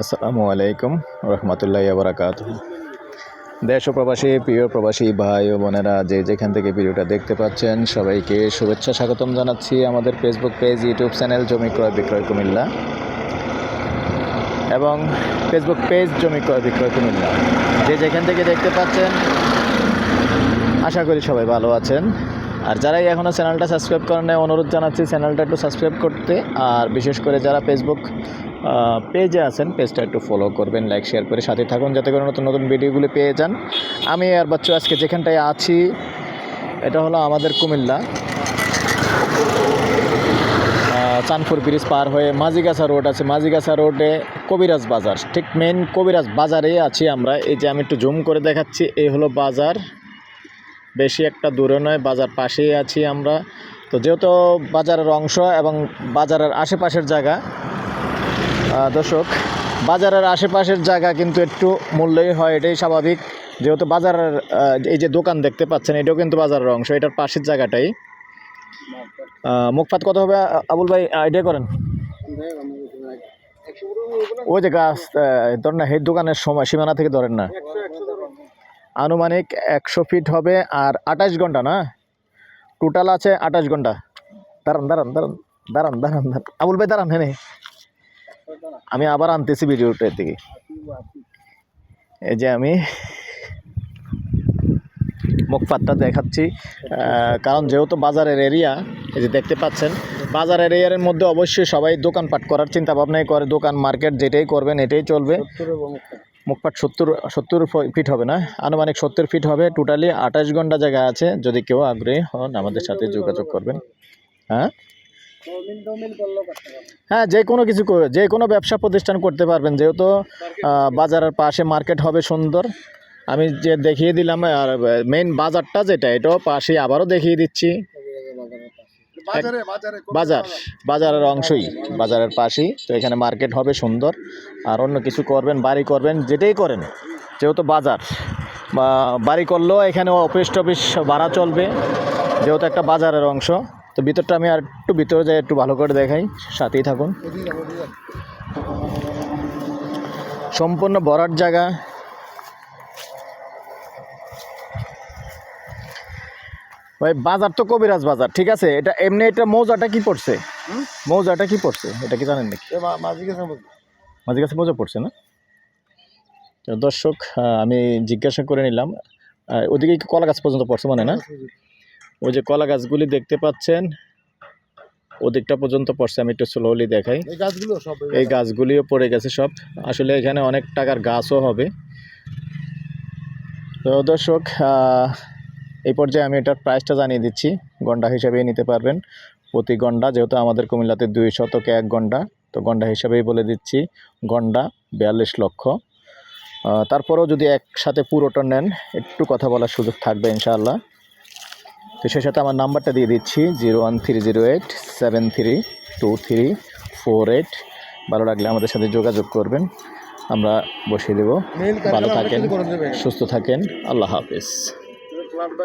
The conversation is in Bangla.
আসসালামু আলাইকুম রহমতুল্লাহ বরাকাত দেশ প্রবাসী, প্রিয় প্রবাসী ভাই ও বোনেরা, যে যেখান থেকে ভিডিওটা দেখতে পাচ্ছেন, সবাইকে শুভেচ্ছা স্বাগতম জানাচ্ছি আমাদের ফেসবুক পেজ ইউটিউব চ্যানেল জমি ক্রয় বিক্রয় কুমিল্লা এবং ফেসবুক পেজ জমি ক্রয় বিক্রয় কুমিল্লা। যে যেখান থেকে দেখতে পাচ্ছেন, আশা করি সবাই ভালো আছেন। আর যারাই এখনও চ্যানেলটা সাবস্ক্রাইব করেন অনুরোধ জানাচ্ছি চ্যানেলটা একটু সাবস্ক্রাইব করতে। আর বিশেষ করে যারা ফেসবুক পেজে আছেন পেজটা একটু ফলো করবেন লাইক শেয়ার করে সাথে থাকুন যাতে করে নতুন নতুন ভিডিওগুলি পেয়ে যান। আমি আর বাচ্চু আজকে যেখানটায় আছি এটা হলো আমাদের কুমিল্লা। আহ, চাঁদপুর ব্রিজ পার হয়ে মাঝিগাছা রোড আছে। মাঝিগাছা রোডে কবিরাজ বাজার ঠিক মেন কবিরাজ বাজারেই আছি আমরা। এই যে আমি একটু জুম করে দেখাচ্ছি এই হলো বাজার। বেশি একটা দূরে নয়, বাজার পাশেই আছি আমরা। তো যেহেতু বাজারের অংশ এবং বাজারের আশেপাশের জায়গা দর্শক, বাজারের আশেপাশের জায়গা কিন্তু একটু মূল্যই হয়, এটাই স্বাভাবিক। যেহেতু বাজারের এই যে দোকান দেখতে পাচ্ছেন, এটাও কিন্তু বাজারের অংশ, এটার পাশের জায়গাটাই। মুখপাত কত হবে আবুল ভাই আইডিয়া করেন। ওই যে গাছ ধরেন না, এই দোকানের সময়, সীমানা থেকে ধরেন না। আনুমানিক একশো ফিট হবে আর আঠাশ ঘণ্টা না? টোটাল আছে আঠাশ ঘণ্টা। দাঁড়ান দাঁড়ান দাঁড়ান দাঁড়ান দাঁড়ান দাঁড়ান। আবুল ভাই, দাঁড়ান হ্যাঁ আমি আবার আনতেছি ভিডিওটা থেকে এই যে আমি মুখপাতটা দেখাচ্ছি। কারণ যেহেতু বাজারের এরিয়া এই যে দেখতে পাচ্ছেন, বাজারের এরিয়ার মধ্যে অবশ্যই সবাই দোকানপাট করার চিন্তা ভাবনাই করে। দোকান, মার্কেট যেটাই করবেন, এটাই চলবে। মুখপাট সত্তর সত্তর ফিট হবে না। আনুমানিক সত্তর ফিট হবে। টোটালি আঠাশ ঘণ্টা জায়গা আছে। যদি কেউ আগ্রহী হন, আমাদের সাথে যোগাযোগ করবেন। হ্যাঁ? হ্যাঁ যে কোনো কিছু যে কোনো ব্যবসা প্রতিষ্ঠান করতে পারবেন। যেহেতু বাজারের পাশে মার্কেট হবে সুন্দর। আমি যে দেখিয়ে দিলাম, আর মেইন বাজারটা যেটা, এটাও পাশে আবারও দেখিয়ে দিচ্ছি। বাজার বাজারের অংশই বাজারের পাশেই। তো এখানে মার্কেট হবে সুন্দর। আর অন্য কিছু করবেন বাড়ি করবেন যেটাই করেন। যেহেতু বাজার বা বাড়ি করলেও এখানে অফিস টফিস ভাড়া চলবে যেহেতু একটা বাজারের অংশ। তো ভিতরটা আমি আর একটু ভিতরে যাই একটু ভালো করে দেখাই। সাথেই থাকুন। সম্পূর্ণ ভরাট জায়গা। ভাই বাজার তো কবিরাজ বাজার ঠিক আছে? এটা এমনি এটা মৌজাটা কি পড়ছে? মৌজাটা কি পড়ছে? এটা কি জানেন নাকি? মাঝে কাছে মৌজা। পড়ছে না? তো দর্শক আমি জিজ্ঞাসা করে নিলাম। ওদিকে কি কলা গাছ পর্যন্ত পড়ছে মানে না? ওই যে কলা গাছগুলি দেখতে পাচ্ছেন ওদিকটা পর্যন্ত পড়ছে আমি একটু স্লোলি দেখাই। এই গাছগুলো সব এই গাছগুলিও পড়ে গেছে সব। আসলে এখানে অনেক টাকার গাছও হবে। তো দর্শক এই পর্যায়ে আমি এটার প্রাইসটা জানিয়ে দিচ্ছি। গন্ডা হিসাবেই নিতে পারবেন। প্রতি গন্ডা যেহেতু আমাদের কুমিল্লাতে দুই শতকে এক গন্ডা তো গন্ডা হিসাবেই বলে দিচ্ছি। গন্ডা বিয়াল্লিশ লক্ষ। তারপরেও যদি একসাথে পুরোটা নেন একটু কথা বলার সুযোগ থাকবে ইনশাআল্লাহ। তো সেই সাথে আমার নাম্বারটা দিয়ে দিচ্ছি zero one three zero eight seven three two three four eight. ভালো লাগলে আমাদের সাথে যোগাযোগ করবেন। আমরা বসিয়ে দেব। ভালো থাকেন সুস্থ থাকেন। আল্লাহ হাফিজ।